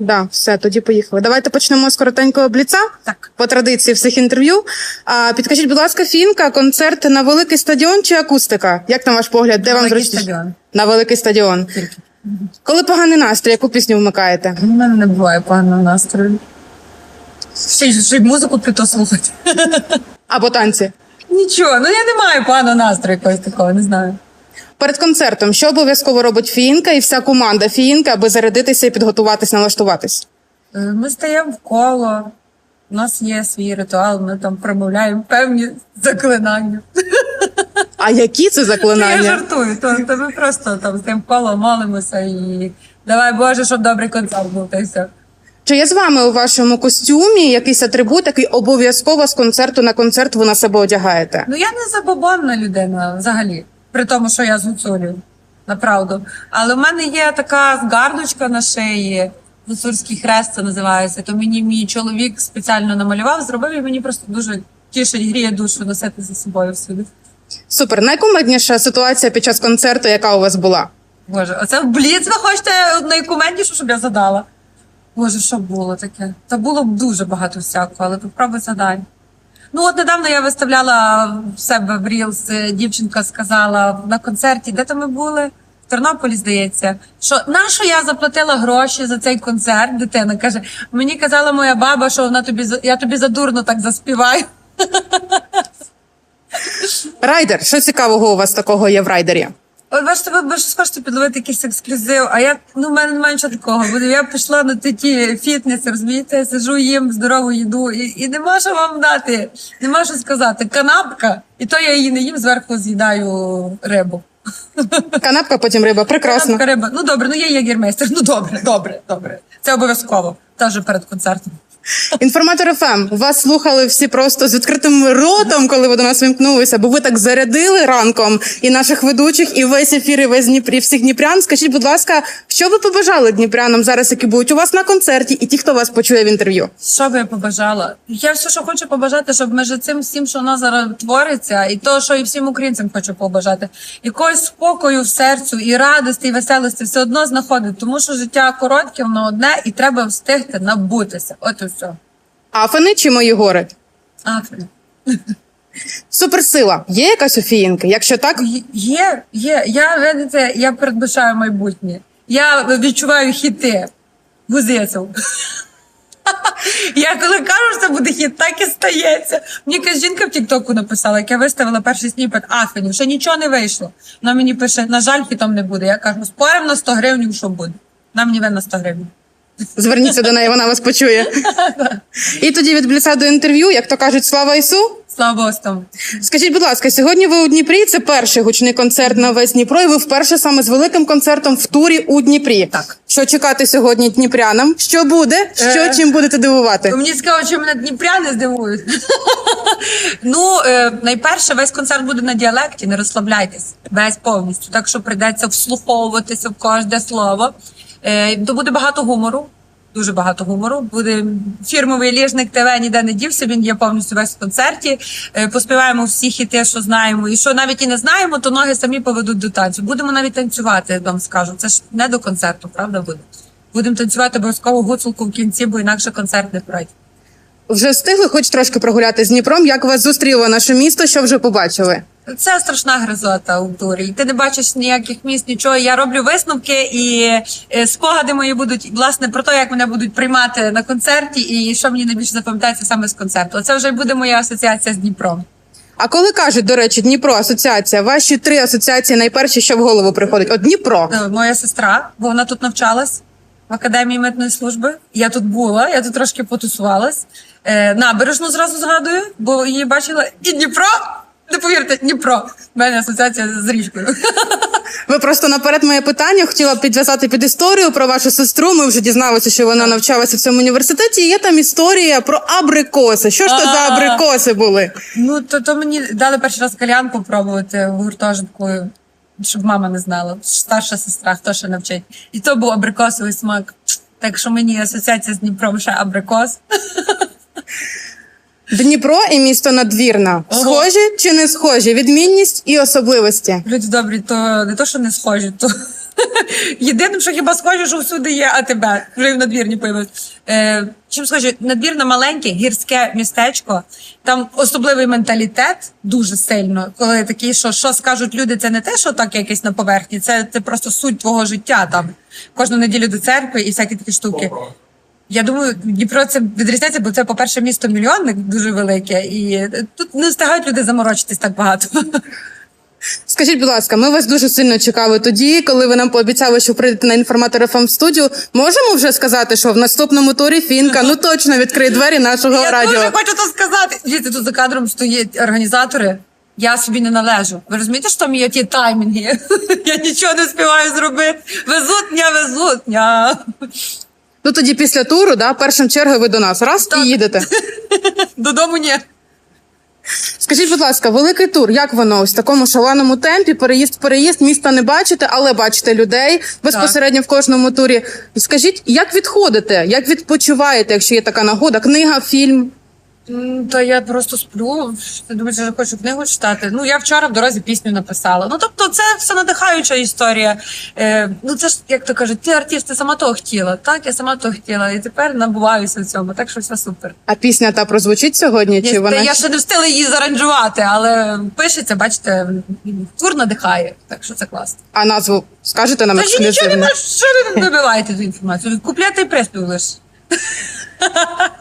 Да, все, тоді поїхали. Давайте почнемо з коротенького бліца. Так. По традиції всіх інтерв'ю. А, підкажіть, будь ласка, фінка, концерт на великий стадіон чи акустика? Як на ваш погляд, де вам Великий зручніше? стадіон. На великий стадіон. Тільки. Коли поганий настрій, яку пісню вмикаєте? У мене не буває поганого настрою. Ще й ще й музику піто слухати. Або танці? Нічого, ну я не маю поганого настрою якогось такого, не знаю. Перед концертом, що обов'язково робить фінка і вся команда фінка, аби зарядитися і підготуватись, налаштуватись? Е, Ми стаємо в коло, у нас є свій ритуал, ми там промовляємо певні заклинання. А які це заклинання? Я жартую, то, то ми просто там стаємо в коло, молимося і давай Боже, щоб добрий концерт був, та й все. Чи є з вами у вашому костюмі якийсь атрибут, який обов'язково з концерту на концерт ви на себе одягаєте? Ну я не забобонна людина взагалі, при тому, що я з гуцулів, направду. Але в мене є така гардочка на шиї, гуцульський хрест це називається. То мені мій чоловік спеціально намалював, зробив і мені просто дуже тішить, гріє душу носити за собою всюди. Супер. Найкумедніша ситуація під час концерту, яка у вас була? Боже, оце в бліц ви хочете найкумедніше, щоб я задала. Боже, що було таке? Та було б дуже багато всякого, але попробуй задай. Ну, от недавно я виставляла в себе в Reels, е, дівчинка сказала на концерті, де то ми були? В Тернополі, здається, що на що я заплатила гроші за цей концерт? Дитина каже: мені казала моя баба, що вона тобі я тобі задурно так заспіваю. Райдер, що цікавого у вас такого є в райдері? От ви, ви щось хочете підловити якийсь ексклюзив, а я ну в мене немає нічого такого. Бо я пішла на ті фітнес, розумієте, я сиджу, їм здорову їду, і, і нема що вам дати, нема що сказати. Канапка, і то я її не їм, зверху з'їдаю рибу. Канапка, потім риба. Прекрасно. Канапка, риба. Ну добре, ну я єгермейстер. Ну добре, добре, добре. Це обов'язково. Теж перед концертом. Інформатор ФМ, вас слухали всі просто з відкритим ротом, коли ви до нас вимкнулися, бо ви так зарядили ранком і наших ведучих, і весь ефір, і весь Дніпр, і всіх дніпрян. Скажіть, будь ласка, що ви побажали дніпрянам зараз, які будуть у вас на концерті, і ті, хто вас почує в інтерв'ю? Що би я побажала? Я все, що хочу побажати, щоб між цим всім, що у нас зараз твориться, і то, що і всім українцям хочу побажати, якогось спокою в серцю, і радості, і веселості все одно знаходить, тому що життя коротке, воно одне, і треба встигти набутися. От все. Афини чи мої гори? Африка. Суперсила. Є якась у фіїнки? Якщо так, Є- Є. Я видите, я передбачаю майбутнє. Я відчуваю хіти музиців. Я коли кажу, що це буде хіт, так і стається. Мені якась жінка в Тіктоку написала, як я виставила перший сніпет Афенів, ще нічого не вийшло. Вона мені пише, на жаль, хітом не буде. Я кажу, спорим на 100 гривень, що буде. Вона мені винна 100 гривень. Зверніться до неї, вона вас почує. І тоді від бліца до інтерв'ю, як то кажуть, слава Ісу. Слава Богу. Скажіть, будь ласка, сьогодні ви у Дніпрі. Це перший гучний концерт на весь Дніпро. І ви вперше саме з великим концертом в турі у Дніпрі. Так. Що чекати сьогодні дніпрянам? Що буде? Що Е. чим будете дивувати? Мені цікаво, що мене дніпряни здивують. ну, е, найперше, весь концерт буде на діалекті, не розслабляйтесь. Весь повністю. Так що прийдеться вслуховуватися в кожне слово. Е, то буде багато гумору. Дуже багато гумору. Буде фірмовий ліжник ТВ ніде не дівся. Він є повністю весь в концерті. Е, поспіваємо всі хіти, що знаємо. І що навіть і не знаємо, то ноги самі поведуть до танцю. Будемо навіть танцювати, я вам скажу. Це ж не до концерту, правда буде? Будемо танцювати обов'язково гуцулку в кінці, бо інакше концерт не пройде. Вже встигли хоч трошки прогуляти з Дніпром. Як вас зустріло наше місто? Що вже побачили? Це страшна гризота у турі. Ти не бачиш ніяких місць, нічого. Я роблю висновки, і е, спогади мої будуть власне про те, як мене будуть приймати на концерті, і що мені найбільше запам'ятається саме з концерту. Це вже буде моя асоціація з Дніпром. А коли кажуть, до речі, Дніпро асоціація, ваші три асоціації найперші, що в голову приходить? От Дніпро. Е, Моя сестра, бо вона тут навчалась в академії митної служби. Я тут була, я тут трошки потусувалась. Е, набережну зразу згадую, бо її бачила і Дніпро. Не повірте, Дніпро. У мене асоціація з річкою. Ви просто наперед моє питання хотіла підв'язати під історію про вашу сестру. Ми вже дізналися, що вона навчалася в цьому університеті. Є там історія про абрикоси. Що ж то за абрикоси були? Ну, то, то мені дали перший раз кальян попробувати в гуртожитку, щоб мама не знала. Старша сестра, хто ще навчить. І то був абрикосовий смак. Так що мені асоціація з Дніпром ще абрикос. Дніпро і місто надвірна. Ого. Схожі чи не схожі? Відмінність і особливості. Люди добрі, то не то, що не схожі, то Єдиним, що хіба схоже, що всюди є АТБ, вже в надвірні появилось. Е, чим схоже, надвірно маленьке, гірське містечко, там особливий менталітет дуже сильно, коли такі, що, що скажуть люди, це не те, що так якесь на поверхні, це, це просто суть твого життя там. Кожну неділю до церкви і всякі такі штуки. Я думаю, Дніпро це відрізняється, бо це, по-перше, місто мільйонник дуже велике, і тут не встигають люди заморочитись так багато. Скажіть, будь ласка, ми вас дуже сильно чекали тоді, коли ви нам пообіцяли, що прийдете на інформатор ФМ студію. Можемо вже сказати, що в наступному турі Фінка ну точно відкриє двері нашого Я радіо. дуже хочу то сказати. Дивіться, тут за кадром стоять організатори. Я собі не належу. Ви розумієте, що там є ті таймінги? Я нічого не співаю зробити. Везутня, везутня. Ну тоді після туру, да, першим чергою ви до нас раз Так. і їдете. Додому ні. Скажіть, будь ласка, великий тур, як воно ось в такому шаленому темпі? Переїзд, переїзд, міста не бачите, але бачите людей безпосередньо в кожному турі. Скажіть, як відходите, як відпочиваєте, якщо є така нагода? Книга, фільм? Та я просто сплю. Ти думаєш, що хочу книгу читати? Ну, я вчора в дорозі пісню написала. Ну, тобто, це все надихаюча історія. Е, ну, це ж, як то кажуть, ти артист, ти сама того хотіла. Так, я сама того хотіла. І тепер набуваюся в цьому. Так що все супер. А пісня та прозвучить сьогодні? Чи Я, вона я ще не встигла її заранжувати, але пишеться, бачите, тур надихає, так що це класно. а назву скажете нам Та ж нічого не добиваєте ту інформацію? Купляти приспів лише.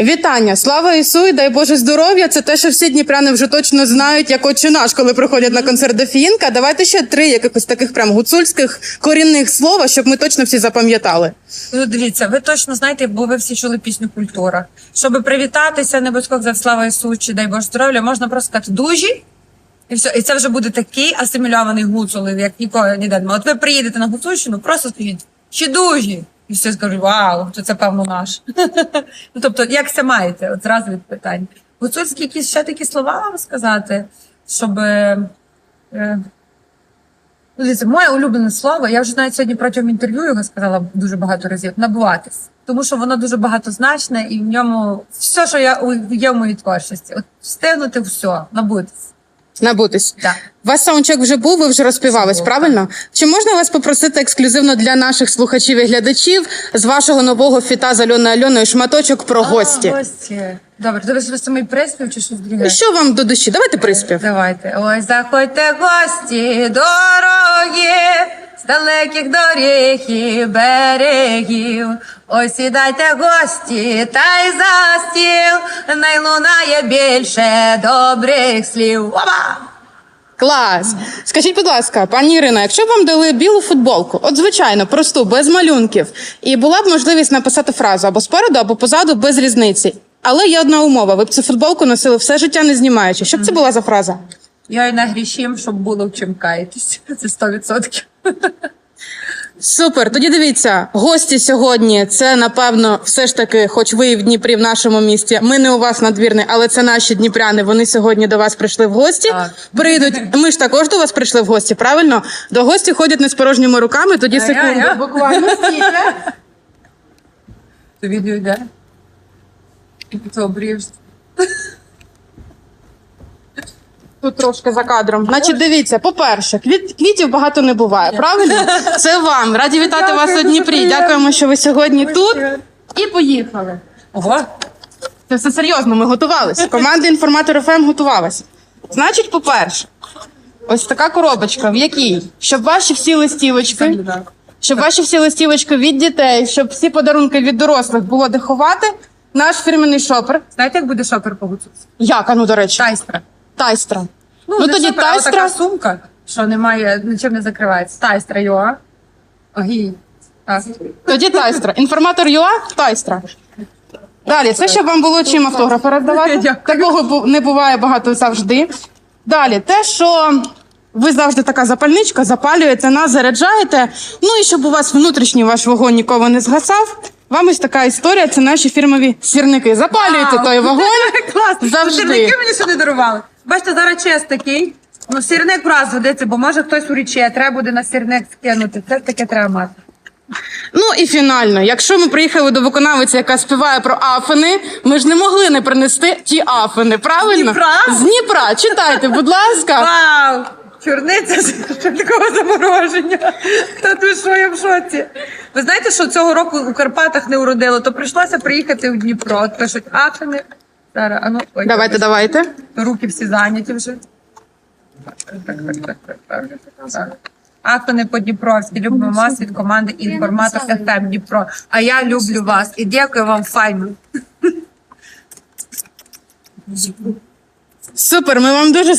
Вітання, слава Ісу і дай Боже здоров'я. Це те, що всі дніпряни вже точно знають, як отче наш, коли приходять на концерт до Фінка. Давайте ще три якихось таких прям гуцульських корінних слова, щоб ми точно всі запам'ятали. Ну, дивіться, ви точно знаєте, бо ви всі чули пісню Культура. Щоб привітатися, не обов'язково за слава Ісу, чи дай Боже здоров'я, можна просто сказати дужі. І все, і це вже буде такий асимільований гуцул, як ніколи ніде. От ви приїдете на Гуцульщину, просто скажіть, чи дужі? І всі скажуть, вау, то це певно наш. ну, тобто, як це маєте? От зразу від питань. Гуцульські якісь ще такі слова вам сказати, щоб. Е, е, Ну, дивіться, моє улюблене слово, я вже навіть сьогодні протягом інтерв'ю його сказала дуже багато разів, набуватись. Тому що воно дуже багатозначне і в ньому все, що я, є в моїй творчості. От встигнути все, набутись. Набутись. Так. Ваш саундчек вже був, ви вже розпівались, правильно? Чи можна вас попросити ексклюзивно для наших слухачів і глядачів з вашого нового фіта з Альоною Альоною шматочок про гості? А, гості. Добре, то ви це приспів чи щось друге? Що вам до душі? Давайте приспів. Давайте. Ой, заходьте гості дорогі, з далеких доріг і берегів. Ой, сідайте гості, та й за стіл, най лунає більше добрих слів. Опа! Клас. Скажіть, будь ласка, пані Ірина, якщо б вам дали білу футболку, от звичайно, просту, без малюнків, і була б можливість написати фразу або спереду, або позаду, без різниці. Але є одна умова: ви б цю футболку носили все життя не знімаючи. Що б це була за фраза? Я й нагрішім, щоб було в чим каятись. Це 100%. Супер. Тоді дивіться, гості сьогодні. Це напевно, все ж таки, хоч ви і в Дніпрі в нашому місті. Ми не у вас надвірний, але це наші дніпряни. Вони сьогодні до вас прийшли в гості. Так. Прийдуть. Ми ж також до вас прийшли в гості. Правильно? До гості ходять не з порожніми руками. Тоді секунду. Буквально стільки. То відео йде. То обріж. Тут трошки за кадром. Значить, дивіться, по-перше, квіт, квітів багато не буває, правильно? Це вам. Раді вітати вас у Дніпрі. Дякуємо, що ви сьогодні тут. І поїхали. Ого! Це все серйозно, ми готувалися. Команда інформатор ФМ готувалася. Значить, по-перше, ось така коробочка, в якій, щоб ваші всі листівочки, щоб ваші всі листівочки від дітей, щоб всі подарунки від дорослих було де ховати. Наш фірменний шопер. Знаєте, як буде шопер по гуцульськи? Як, а ну, до речі, Тайстра. Тайстра. Ну, Ну, тоді шопер, а тайстра. така сумка, що немає, нічим не закривається. Тайстра. Огій. Так. Тоді тайстра. Інформатор ЮА тайстра. Далі, це щоб вам було чим автографи роздавати. Дякую. Такого бу- не буває багато завжди. Далі, те, що ви завжди така запальничка, запалюєте нас, заряджаєте. Ну і щоб у вас внутрішній ваш вогонь ніколи не згасав. Вам ось така історія, це наші фірмові сірники. Запалюєте Вау! той вогонь. Класно. Завжди. Сірники мені сюди дарували. Бачите, зараз честь такий. Ну, сірник раз годиться, бо може хтось уріче, треба буде на сірник скинути. Це таке треба мати. Ну і фінально, якщо ми приїхали до виконавиці, яка співає про афини, ми ж не могли не принести ті афини, правильно? Дніпра? З Дніпра. Читайте, будь ласка. Вау! Чорниця з швидкого замороження. Та ти що, я в шоці. Ви знаєте, що цього року у Карпатах не уродило, то прийшлося приїхати в Дніпро. От пишуть, ахини. Зараз, а ну, ой, Давайте, давайте. руки всі зайняті вже. Так, так, так, так, так, так. Ахини по-дніпровськи, любимо вас від команди Інформатор FM Дніпро. А я люблю вас і дякую вам файно. Супер, ми вам дуже